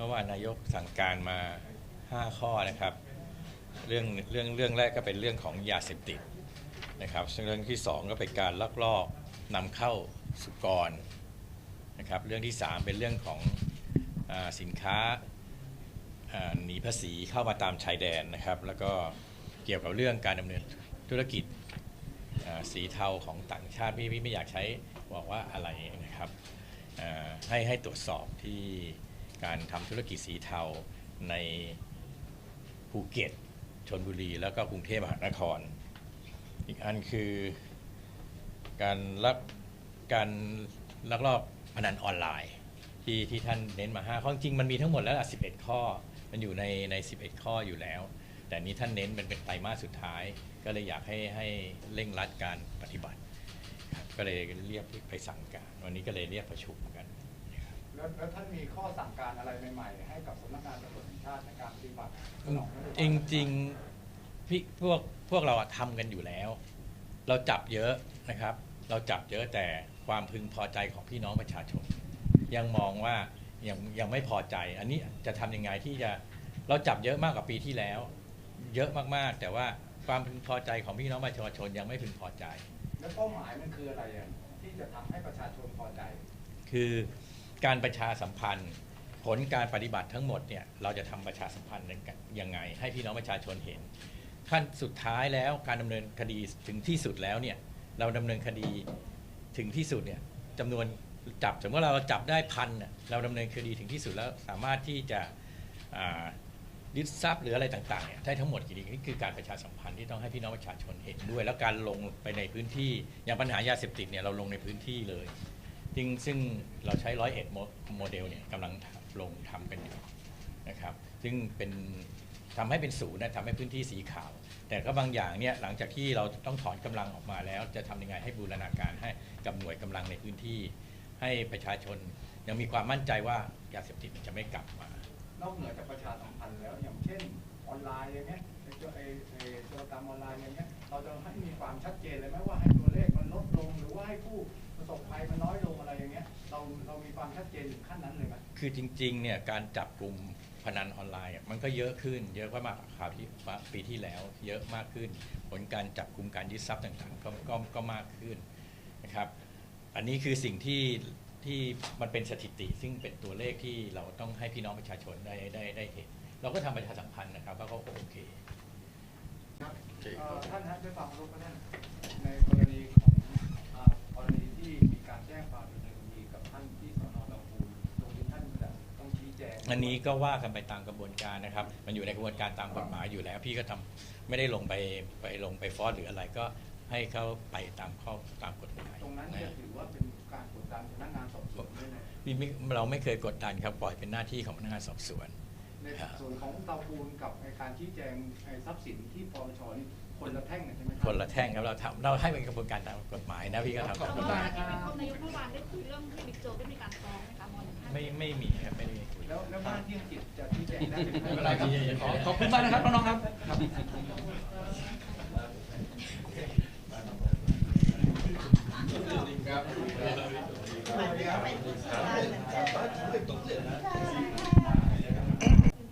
ราะว่านายกสั่งการมา 5 ข้อนะครับ เรื่องเรื่องเรื่องแรกก็เป็นเรื่องของยาเสพติดนะครับซึ่งเรื่องที่ 2 ก็เป็นการลักลอบนำเข้าสุกรนะครับเรื่องที่ 3 เป็นเรื่องของอสินค้าหนีภาษีเข้ามาตามชายแดนนะครับ แล้วก็เกี่ยวกับเรื่องการดำเนินธุรกิจสีเทาของต่างชาติพี่พี่ไม่อยากใช้บอกว่าอะไรนะครับให้ให้ตรวจสอบที่ การทำธุรกิจสีเทาในภูเก็ตชนบุรี แล้วก็กรุงเทพมหานคร อีกอันคือการลักการลักลอบพนันออนไลน์ ที่ที่ท่านเน้นมาห้าข้อจริงมันมีทั้งหมดแล้วล่ะ11ข้อ มันอยู่ในใน11ข้ออยู่แล้ว แต่นี้ท่านเน้นเป็นเป็นไตรมาสสุดท้าย ก็เลยอยากให้ให้เร่งรัดการปฏิบัติก็เลยเรียกไปสั่งการ วันนี้ก็เลยเรียกประชุมกัน แล้วแล้วท่านมีข้อสั่งการอะไรใหม่ๆ ให้กับสำนักงานตำรวจแห่งชาติในการปฏิบัติสนองนโยบายจริงๆพี่พวกพวกเราอะทำกันอยู่แล้ว เราจับเยอะนะครับ เราจับเยอะแต่ความพึงพอใจของพี่น้องประชาชน ยังมองว่ายังยังไม่พอใจ อันนี้จะทำยังไงที่จะเราจับเยอะมากกว่าปีที่แล้ว เยอะมากๆ แต่ว่าความพึงพอใจของพี่น้องประชาชนยังไม่พึงพอใจ แล้วเป้าหมายมันคืออะไรอะที่จะทำให้ประชาชนพอใจ คือ การประชาสัมพันธ์ ผลการปฏิบัติทั้งหมดเนี่ยเราจะทำประชาสัมพันธ์กันยังไง ให้พี่น้องประชาชนเห็น ขั้นสุดท้ายแล้วการดำเนินคดีถึงที่สุดแล้วเนี่ยเราดำเนินคดีถึงที่สุดเนี่ยจำนวนจับสมมติว่าเราจับได้พันเราดำเนินคดีถึงที่สุดแล้วสามารถที่จะยึดทรัพย์หรืออะไรต่างๆเนี่ยได้ทั้งหมดกี่ดีนี่คือการประชาสัมพันธ์ที่ต้องให้พี่น้องประชาชนเห็นด้วย แล้วการลงไปในพื้นที่อย่างปัญหายาเสพติดเนี่ยเราลงในพื้นที่เลย ซึ่งซึ่งเราใช้ร้อยเอ็ดโมเดลเนี่ยกำลังลงทำกันอยู่นะครับ ซึ่งเป็นทำให้เป็นศูนย์นะทำให้พื้นที่สีขาว แต่ก็บางอย่างเนี่ยหลังจากที่เราต้องถอนกำลังออกมาแล้ว จะทำยังไงให้บูรณาการให้กับหน่วยกำลังในพื้นที่ ให้ประชาชนยังมีความมั่นใจว่ายาเสพติดจะไม่กลับมา นอกเหนือจากประชาสัมพันธ์แล้วอย่างเช่นออนไลน์อย่างเงี้ยไอ้ตัวไอ้ไอ้ตัวกรรมออนไลน์อย่างเงี้ยเราจะให้มีความชัดเจนเลยไหมว่าให้ตัวเลขมันลดลงหรือว่าให้ผู้ สบภัยมันน้อยลงอะไรอย่างเงี้ยเราเรามีความชัดเจนถึงขั้นนั้นเลยไหมคือจริงๆเนี่ยการจับกลุ่มพนันออนไลน์อะมันก็เยอะขึ้น เยอะกว่ามากกว่าคราวที่ปีที่แล้ว เยอะมากขึ้น ผลการจับกลุ่มการยึดทรัพย์ต่างๆก็ก็ก็มากขึ้นนะครับ อันนี้คือสิ่งที่ที่มันเป็นสถิติ ซึ่งเป็นตัวเลขที่เราต้องให้พี่น้องประชาชนได้ได้ได้เห็น เราก็ทำประชาสัมพันธ์นะครับว่าเขาโอเคครับเอ่อท่านฮะด้วยความเคารพครับท่านในกรณีของอ่ากรณีที่มีการ แจ้งความดำเนินคดีกับท่านที่สนลำพูนตรงนี้ท่านจะต้องชี้แจงอันนี้ก็ว่ากันไปตามกระบวนการนะครับ มันอยู่ในกระบวนการตามกฎหมายอยู่แล้ว พี่ก็ทำไม่ได้ลงไปไปลงไปฟ้องหรืออะไรก็ให้เขาไปตามข้อตามกฎหมายตรงนั้นนะจะถือว่าเป็นการกดดันพนักงานสอบสวนด้วยนะพี่ไม่เราไม่เคยกดดันครับปล่อยเป็นหน้าที่ของพนักงานสอบสวน ในส่วนของเตาปูนกับในการชี้แจงไอ้ทรัพย์สินที่ปปชนี่คนละแท่ง กันใช่ไหมรับคนละแท่งครับเราทำเราให้เป็นกระบวนการตามกฎหมายนะพี่ก็ทำตามกฎหมายที่เป็นข้อนายกเมื่อวานได้คุยเรื่องที่บิ๊กโจ๊กได้มีการฟ้องไหมคะมหนึ่งห้าไม่ไม่มีครับไม่ได้มีคุยแล้วแล้วบ้านที่อังกฤษจะชี้แจงได้หรือไม่เป็นไรพี่ขอขอบคุณมากนะครับน้องๆครับ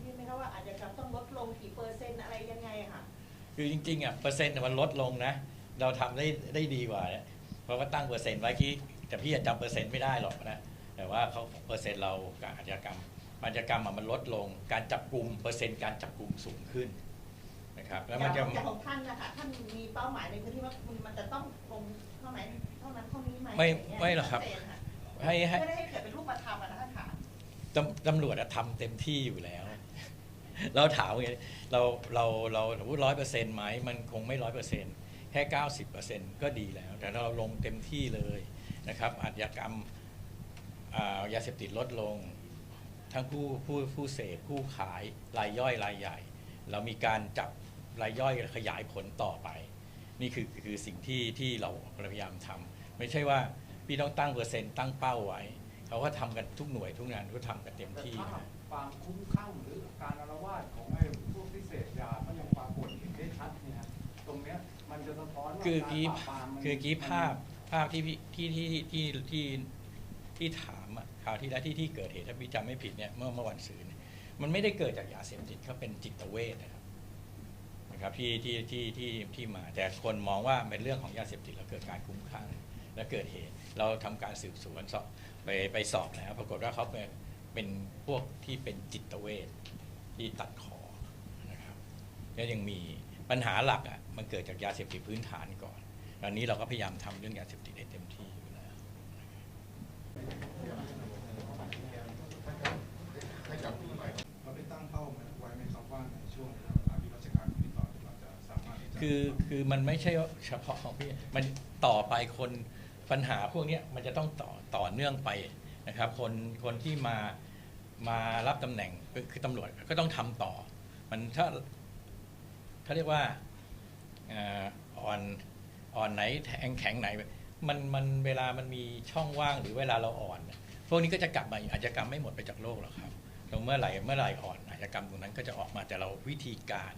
ที่ไหมคะว่าอาจจะกรรมต้องลดลงกี่เปอร์เซ็นต์อะไรยังไงอะค่ะ คือจ ริง ๆอะเปอร์เซ็นต์มันลดลงนะ เราทำได้ได้ดีกว่าเนี่ยเพราะว่าตั้งเปอร์เซ็นต์ไว้ที่แต่พี่จะจำเปอร์เซ็นต์ไม่ได้หรอกนะแต่ว่าเขาเปอร์เซ็นต์เราการอาชญากรรมอาชญากรรมอะมันลดลง การจับกลุ่มเปอร์เซ็นต์การจับกลุ่มสูงขึ้นนะครับแล้วมันจะอย่างของท่านนะคะท่านมีเป้าหมายในพื้นที่ว่ามันมันจะต้องลงเท่าไหร่เท่านั้นเท่านี้ไหมไม่อะเงี้ยไม่หรอกครับชัดเจนะให้ให้ไม่ได้ให้เกิดเป็นรูปธรรมอะนะท่านค่ะตำตำรวจอะทำเต็มที่อยู่แล้ว เราถามไงเราเราเราร้อยเปอร์เซ็นต์ไหมมันคงไม่ร้อยเปอร์เซ็นต์แค่เก้าสิบเปอร์เซ็นต์ก็ดีแล้ว แต่เราลงเต็มที่เลยนะครับอาชญากรรมยาเสพติดลดลง ทั้งผู้ผู้ผู้เสพผู้ขายรายย่อยรายใหญ่ เรามีการจับรายย่อยขยายผลต่อไป นี่คือคือสิ่งที่ที่เราพยายามทำไม่ใช่ว่าพี่ต้องตั้งเปอร์เซ็นต์ตั้งเป้าไว้ เขาก็ทำกันทุกหน่วยทุกงานก็ทำกันเต็มที่นะ ความคุ้มข้างหรือการอาละวาดของไอ้พวกที่เสพยาก็ยังปรากฏเห็นได้ชัดเนี่ยฮะตรงเนี้ยมันจะสะท้อนว่าคือการกี้ปราบปรามมันคือกี้มันภาพภาพที่พี่ที่ที่ที่ที่ที่ที่ถามอะข่าวที่แล้วที่ที่เกิดเหตุถ้าพี่จำไม่ผิดเนี่ยเมื่อเมื่อวันศุกร์เนี่ยมันไม่ได้เกิดจากยาเสพติดเขาเป็นจิตเวชนะครับนะครับที่ที่ที่ที่ที่มา แต่คนมองว่าเป็นเรื่องของยาเสพติดแล้วเกิดการคุ้มคลั่งและเกิดเหตุ เราทำการสืบสวนสอบไปไปสอบแล้วปรากฏว่าเขาเป็น เป็นพวกที่เป็นจิตเวชที่ตัดคอนะครับแล้วยังมีปัญหาหลักอะมันเกิดจากยาเสพติดพื้นฐานก่อนตอนนี้เราก็พยายามทำเรื่องยาเสพติดให้เต็มที่อยู่แล้วเราได้ตั้งเป้าไว้ไหมครับว่าในช่วงอายุราชการที่ต่อเราจะสามารถที่จะคือคือมันไม่ใช่เฉพาะของพี่ มันต่อไปคนปัญหาพวกเนี้ยมันจะต้องต่อต่อเนื่องไปนะครับ คนคนที่มา มารับตำแหน่งคือตำรวจก็ต้องทำต่อ มันถ้าเขาเรียกว่าอ่อนอ่อนไหนแข็งแข็งไหน มันมันเวลามันมีช่องว่างหรือเวลาเราอ่อน พวกนี้ก็จะกลับมาอาชญากรรมไม่หมดไปจากโลกหรอกครับแล้วเมื่อไหร่เมื่อไหร่อ่อนอาชญากรรมตรงนั้นก็จะออกมาแต่เราวิธีการ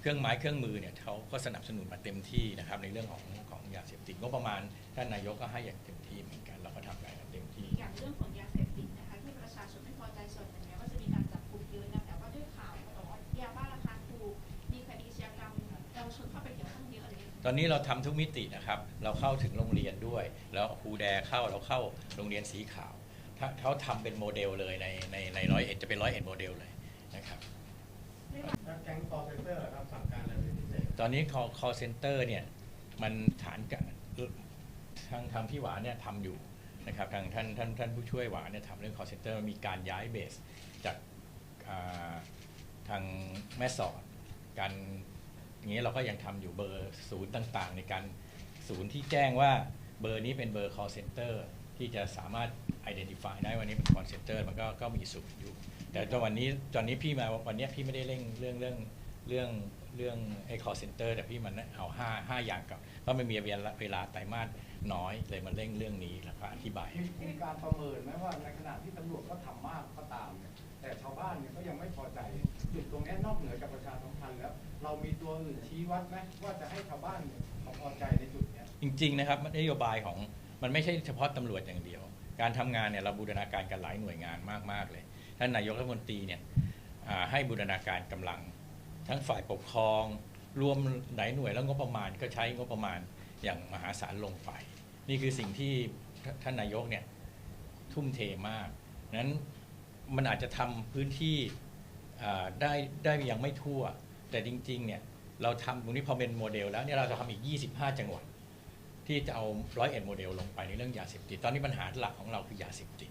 เครื่องไม้เครื่องมือเนี่ยเขาก็สนับสนุนมาเต็มที่นะครับในเรื่องของของยาเสพติดงบประมาณท่านนายกก็ให้อย่างเต็มที่เหมือนกันเราก็ทำงานกันเต็มที่อย่างเรื่องขอ ตอนนี้เราทำทุกมิตินะครับ เราเข้าถึงโรงเรียนด้วย แล้วครูแดเข้าเราเข้าโรงเรียนสีขาวถ้าเขาทำเป็นโมเดลเลยในในในร้อยเอ็ดจะเป็นร้อยเอ็ดโมเดลเลยนะครับแล้วแก๊งคอร์เซนเตอร์ครับสั่งการอะไรเป็นพิเศษตอนนี้ call call center เนี่ยมันฐานการทางทางพี่หวานเนี่ยทำอยู่นะครับทางท่านท่านท่านผู้ช่วยหวานเนี่ยทำเรื่อง call center มีการย้ายเบสจากอ่าทางแม่สอดการ อย่างนี้เราก็ยังทำอยู่เบอร์ศูนย์ต่างๆ ในการศูนย์ที่แจ้งว่าเบอร์นี้เป็นเบอร์ call center ที่จะสามารถ identify ได้วันนี้เป็น call center มันก็ก็มีศูนย์อยู่ แต่ตอนวันนี้ตอนนี้พี่มาวันนี้พี่ไม่ได้เร่งเรื่องเรื่องเรื่องเรื่องไอ้ call center แต่พี่มันเอาห้าห้าอย่างกับเพราะมันมีเวลาไตรมาสน้อยเลยมาเร่งเรื่องนี้แล้วก็อธิบายมีมีการประเมินไหมว่าในขณะที่ตำรวจก็ทำมากก็ตามเนี่ยแต่ชาวบ้านเนี่ยก็ยังไม่พอใจ จุดตรงนี้นอกเหนือจากประชาสัมพันธ์แล้ว เรามีตัวอื่นชี้วัดไหมว่าจะให้ชาวบ้านเขาพอใจในจุดเนี้ยจริง ๆ นะครับนโยบายของมันไม่ใช่เฉพาะตำรวจอย่างเดียว การทำงานเนี่ยเราบูรณาการกันหลายหน่วยงานมากๆเลย ท่านนายกรัฐมนตรีเนี่ยอ่าให้บูรณาการกำลัง ทั้งฝ่ายปกครอง รวมหลายหน่วยแล้วงบประมาณก็ใช้งบประมาณอย่างมหาศาลลงไป นี่คือสิ่งที่ทท่านนายกเนี่ยทุ่มเทมากนั้นมันอาจจะทำพื้นที่ ได้ได้ยังไม่ทั่ว แต่จริงๆเนี่ยเราทำตรงนี้พอเป็นโมเดลแล้วเนี่ยเราจะทำอีก 25 จังหวัด ที่จะเอาร้อยเอ็ดโมเดลลงไปในเรื่องยาเสพติดตอนนี้ปัญหาหลักของเราคือยาเสพติด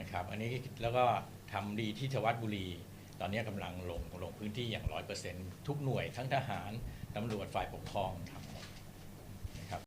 นะครับอันนี้แล้วก็ทำดีที่ชวัดบุรี ตอนนี้กำลังลงลงพื้นที่อย่างร้อยเปอร์เซ็นต์ทุกหน่วยทั้งทหารตำรวจฝ่ายปกครองทำ